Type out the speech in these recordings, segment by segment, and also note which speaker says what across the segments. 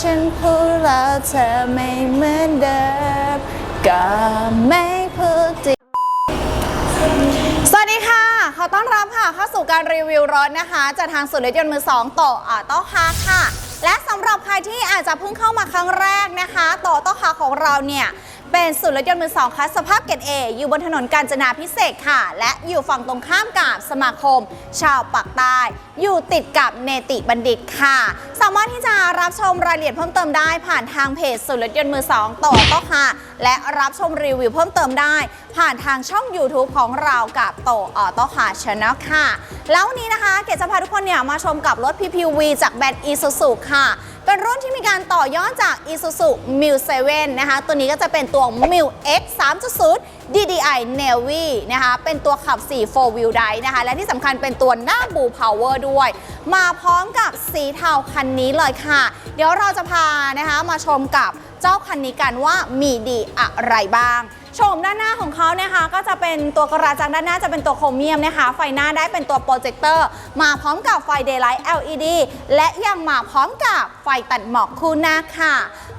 Speaker 1: ฉันพูดแล้วเธอไม่เหมือนเดิมก็ไม่พูดจริงสวัสดีค่ะ ขอต้อนรับค่ะเข้าสู่การรีวิวรถนะคะ จากทางสุนย์รยนต์มือสองโตอ่าโต้คาค่ะ และสำหรับใครที่อาจจะเพิ่งเข้ามาครั้งแรกนะคะโตโต้คาของเราเนี่ย เป็นศูนย์รถยนต์มือสองคัสสภาพเกรดเออยู่บนถนนกาญจนาพิเศษค่ะ และอยู่ฝั่งตรงข้ามกับสมาคม ชาวปากใต้อยู่ติดกับเนติบัณฑิตค่ะ สามารถที่จะรับชมรายละเอียดเพิ่มเติมได้ผ่านทางเพจศูนย์รถยนต์มือสองโตโต้คาและรับชมรีวิวเพิ่มเติมได้ ผ่านทางช่อง YouTube ของเรากับโตออโต้คาช n น l ค่ะ แล้ววันนี้นะคะ เกดจะพาทุกคนเนี่ยมาชมกับรถ PPV จากแบรนด์ Isuzu ค่ะ เป็นรุ่นที่มีการต่อยอดจาก Isuzu m i l 7นะคะ ตัวนี้ก็จะเป็นตัว m i l X 3.0 DDI Navy นะคะ เป็นตัวขับ 4 4 wheel drive นะคะ และที่สำคัญเป็นตัวหน้า Blue Power ด้วย มาพร้อมกับสีเทาคันนี้เลยค่ะ เดี๋ยวเราจะพานะคะมาชมกับเจ้าคันนี้กันว่ามีดีอะไรบ้าง โฉมด้านหน้าของเขานะคะก็จะเป็นตัวกระจังด้านหน้าจะเป็นตัวโครเมียมนะคะ ไฟหน้าได้เป็นตัวโปรเจคเตอร์มาพร้อมกับไฟ Daylight LED และยังมาพร้อมกับไฟตัดหมอกคู่หน้าค่ะ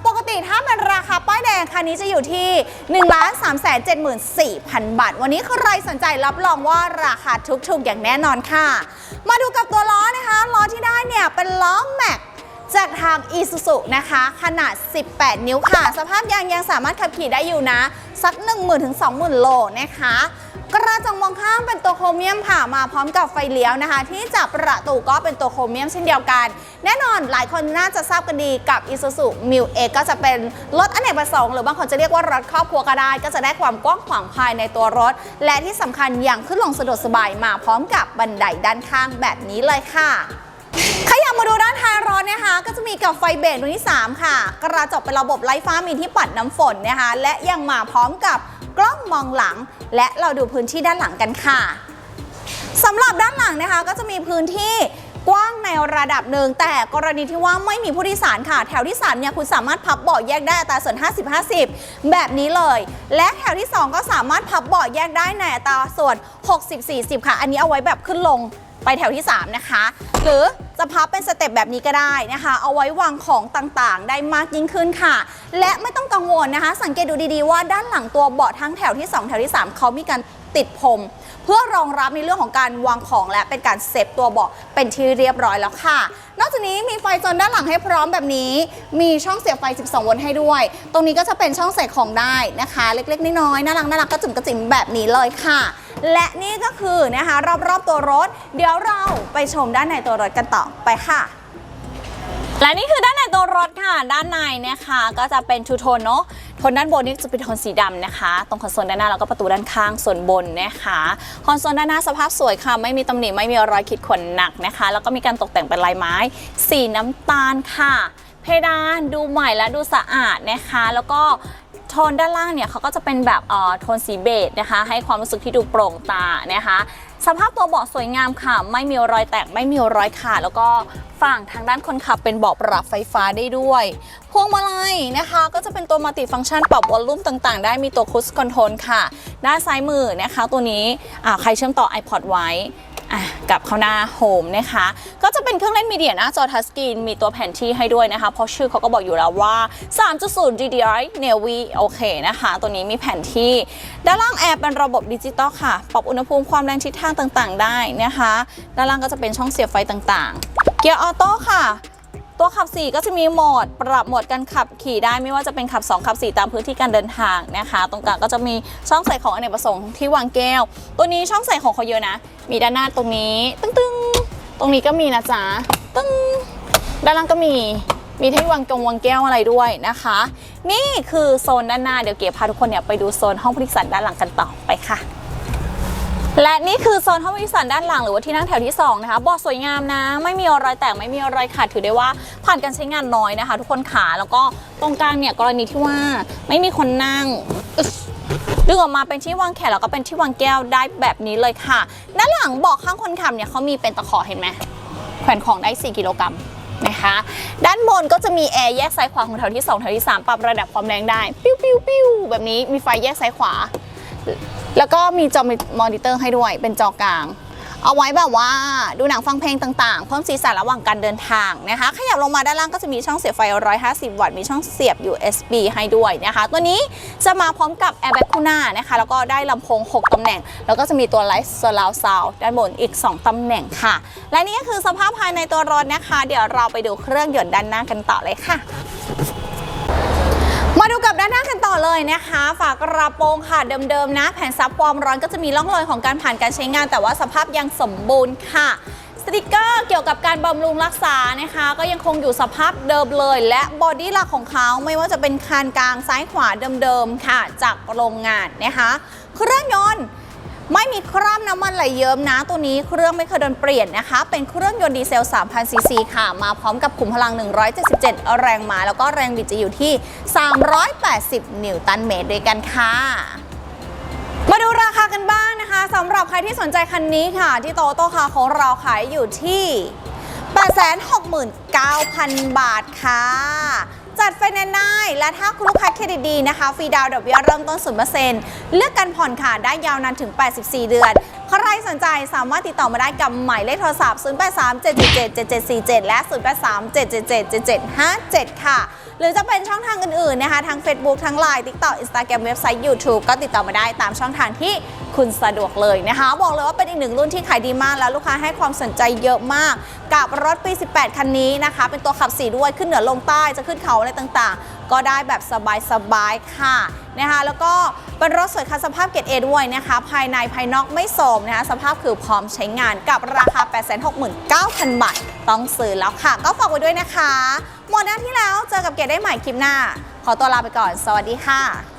Speaker 1: ปกติถ้าเป็นราคาป้ายแดงคันนี้จะอยู่ที่ 1 3 7 4 0 0 0 บาท วันนี้ใครสนใจรับรองว่าราคาทุกๆอย่างแน่นอนค่ะ มาดูกับตัวล้อนะคะ ล้อที่ได้เนี่ยเป็นล้อแม็ก จากทาง Isuzu นะคะ ขนาด 18 นิ้วค่ะ สภาพยางยังสามารถขับขี่ได้อยู่นะ สัก 10,000ถึง20,000 โลนะคะ กระจกมองข้างเป็นตัวโครเมียมค่ะ มาพร้อมกับไฟเลี้ยวนะคะ ที่จับประตูก็เป็นตัวโครเมียมเช่นเดียวกัน แน่นอนหลายคนน่าจะทราบกันดีกับ Isuzu m i l X ก็จะเป็นรถอเนกประสงค์หรือบางคนจะเรียกว่ารถครอบครัวก็ได้ ก็จะได้ความกว้างขวางภายในตัวรถ และที่สำคัญยังขึ้นลงสะดวกสบายมาพร้อมกับบันไดด้านข้างแบบนี้เลยค่ะข ดูด้านท้ายรถนะคะ ก็จะมีกับไฟเบรกดวที่ 3 ค่ะ กระจกเป็นระบบไร้ฟ้ามีที่ปัดน้ำฝนนะคะ และยังมาพร้อมกับกล้องมองหลัง และเราดูพื้นที่ด้านหลังกันค่ะสำหรับด้านหลังนะคะก็จะมีพื้นที่กว้างในระดับหนึ่งแต่กรณีที่ว่าไม่มีผู้โดยสารค่ะ แถวที่3เนี่ยคุณสามารถพับเบาะแยกได้อัตราส่วน 50-50 แบบนี้เลย และแถวที่ 2 ก็สามารถพับเบาะแยกได้ในอัตราส่วน 60-40 ค่ะ อันนี้เอาไว้แบบขึ้นลง ไปแถวที่ 3 นะคะ หรือจะพับเป็นสเต็ปแบบนี้ก็ได้นะคะ เอาไว้วางของต่างๆ ได้มากยิ่งขึ้นค่ะ และไม่ต้องกังวลนะคะ สังเกตดูดีๆว่าด้านหลังตัวเบาะทั้งแถวที่ 2 แถวที่ 3 เขามีการติดพรมเพื่อรองรับในเรื่องของการวางของและเป็นการเซฟตัวเบาะเป็นที่เรียบร้อยแล้วค่ะ นอกจากนี้มีไฟจนด้านหลังให้พร้อมแบบนี้ มีช่องเสียบไฟ 12 โวลต์ให้ด้วย ตรงนี้ก็จะเป็นช่องใส่ของได้นะคะ เล็กๆน้อยๆน่ารักน่ารักกระจุ่มกระจิ๋มแบบนี้เลยค่ะ และนี่ก็คือนะคะรอบๆตัวรถ เดี๋ยวเราไปชมด้านในตัวรถกันต่อไปค่ะและนี่คือด้านในตัวรถค่ะ ด้านในนะคะก็จะเป็นทูโทนเนาะโทนด้านบนนี่จะเป็นโทนสีดำนะคะ ตรงคอนโซลด้านหน้าแล้วก็ประตูด้านข้างส่วนบนนะคะคอนโซลด้านหน้าสภาพสวยค่ะ ไม่มีตำหนิไม่มีรอยขีดข่วนหนักนะคะ แล้วก็มีการตกแต่งเป็นลายไม้ สีน้ำตาลค่ะ เพดานดูใหม่และดูสะอาดนะคะ แล้วก็ ทนด้านล่างเนี่ยเขาก็จะเป็นแบบเอ่อโทนสีเบจนะคะ ให้ความรู้สึกที่ดูโปร่งตานะคะสภาพตัวเบาะสวยงามค่ะ ไม่มีรอยแตกไม่มีรอยขาดแล้วก็ฝั่งทางด้านคนขับเป็นเบาะปรับไฟฟ้าได้ด้วย พวงมาลัยนะคะ ก็จะเป็นตัวมัลติฟังก์ชันปรับวอลลุ่มต่างๆ ได้มีตัวคุชคอนโทรลค่ะ ด้านซ้ายมือนะคะ ตัวนี้ใครเชื่อมต่อ iPod ไว้ กับเข้าหน้าโฮมนะคะ ก็จะเป็นเครื่องเล่นมีเดียหน้าจอทัชสกรีนมีตัวแผนที่ให้ด้วยนะคะ เพราะชื่อเขาก็บอกอยู่แล้วว่า 3.0 DDI Navy โอเคนะคะ ตัวนี้มีแผนที่ ด้านล่างแอร์เป็นระบบดิจิตอลค่ะ ปรับอุณหภูมิความแรงทิศทางต่างๆ ได้นะคะ ด้านล่างก็จะเป็นช่องเสียบไฟต่างๆ เกียร์ออโต้ค่ะ ตัวขับ 4 ก็จะมีโหมดปรับโหมดการขับขี่ได้ไม่ว่าจะเป็นขับ 2 ขับ 4 ตามพื้นที่การเดินทางนะคะ ตรงกลางก็จะมีช่องใส่ของอเนกประสงค์ที่วางแก้ว ตัวนี้ช่องใส่ของเขาเยอะนะ มีด้านหน้าตรงนี้ ตึ้งตึ้งตรงนี้ก็มีนะจ๊ะตึ้งด้านล่างก็มีมีที่วางกงวางแก้วอะไรด้วยนะคะ นี่คือโซนด้านหน้าเดี๋ยวเก๋พาทุกคนเนี่ยไปดูโซนห้องผู้โดยสารด้านหลังกันต่อไปค่ะ และนี่คือโซนห้องผู้โดยสารด้านหลังหรือว่าที่นั่งแถวที่ 2 นะคะบาะสวยงามนะ ไม่มีรอยแตกไม่มีรอยขาดถือได้ว่าผ่านการใช้งานน้อยนะคะ ทุกคนขาแล้วก็ตรงกลางเนี่ยกรณีที่ว่าไม่มีคนนั่งดึงออกมาเป็นที่วางแขนแล้วก็เป็นที่วางแก้วได้แบบนี้เลยค่ะ ด้านหลังเบาะข้างคนขับเนี่ยเขามีเป็นตะขอเห็นไหมแขวนของได้ 4 กิโลกรัมนะคะด้านบนก็จะมีแอร์แยกซ้ายขวาของแถวที่2แถวที่ 3 ปรับระดับความแรงได้ ปิ้วปิ้วปิ้วแบบนี้มีไฟแยกซ้ายขวา แล้วก็มีจอมอนิเตอร์ให้ด้วยเป็นจอกลาง เอาไว้แบบว่าดูหนังฟังเพลงต่างๆ เพิ่มสีสันระหว่างการเดินทางนะคะ ขยับลงมาด้านล่างก็จะมีช่องเสียบไฟ 150 วัตต์ มีช่องเสียบ USB ให้ด้วยนะคะ ตัวนี้จะมาพร้อมกับ Airbag คู่หน้านะคะ แล้วก็ได้ลำโพง 6 ตำแหน่ง แล้วก็จะมีตัว Light Surround Sound ด้านบนอีก 2 ตำแหน่งค่ะ และนี่ก็คือสภาพภายในตัวรถนะคะ เดี๋ยวเราไปดูเครื่องยนต์ด้านหน้ากันต่อเลยค่ะ มาดูกับด้านหน้ากันต่อเลยนะคะ ฝากระโปรงค่ะเดิมๆนะ แผ่นซับความร้อนก็จะมีร่องรอยของการผ่านการใช้งาน แต่ว่าสภาพยังสมบูรณ์ค่ะสติกเกอร์เกี่ยวกับการบำรุงรักษานะคะ ก็ยังคงอยู่สภาพเดิมเลย และบอดี้หลักของเขาไม่ว่าจะเป็นคานกลางซ้ายขวาเดิมๆค่ะ จากโรงงานนะคะ เครื่องยนต์ ไม่มีคราบน้ำมันไหลเยิ้มนะ ตัวนี้เครื่องไม่เคยโดนเปลี่ยนนะคะ เป็นเครื่องยนต์ดีเซล 3,000 ซีซีค่ะ มาพร้อมกับขุมพลัง 177 แรงม้า แล้วก็แรงบิดจะอยู่ที่ 380 นิวตันเมตรด้วยกันค่ะมาดูราคากันบ้างนะคะสำหรับใครที่สนใจคันนี้ค่ะ ที่โตโต้คาของเราขายอยู่ที่ 869,000 บาทค่ะ จัดไฟแนนซ์ได้ และถ้าคุณลูกค้าเครดิตดีนะคะ ฟรีดาวน์ดอกเบี้ยเริ่มต้น 0%เลือกกันผ่อนค่ะ ได้ยาวนานถึง 84 เดือน ใครสนใจสามารถติดต่อมาได้กับหมายเลขโทรศัพท์ 0837777747 และ 0837777757 ค่ะ หรือจะเป็นช่องทางอื่นๆนะคะทั้ง Facebook ทั้ง Line TikTok Instagram เว็บไซต์ YouTube ก็ติดต่อมาได้ตามช่องทางที่คุณสะดวกเลยนะคะ บอกเลยว่าเป็นอีกหนึ่งรุ่นที่ขายดีมากแล้วลูกค้าให้ความสนใจเยอะมาก กับรถปี 18 คันนี้นะคะ เป็นตัวขับสีด้วยขึ้นเหนือลงใต้จะขึ้นเขาอะไรต่างๆ ก็ได้แบบสบายๆค่ะนะคะแล้วก็เป็นรถสวยคันสภาพเกรดเอด้วยนะคะ ภายในภายนอกไม่โสมนะคะสภาพคือพร้อมใช้งานกับราคา 869,000 บาท ต้องซื้อแล้วค่ะ ก็ฝากไว้ด้วยนะคะ หมดหน้าที่แล้วเจอกับเกดได้ใหม่คลิปหน้า ขอตัวลาไปก่อน สวัสดีค่ะ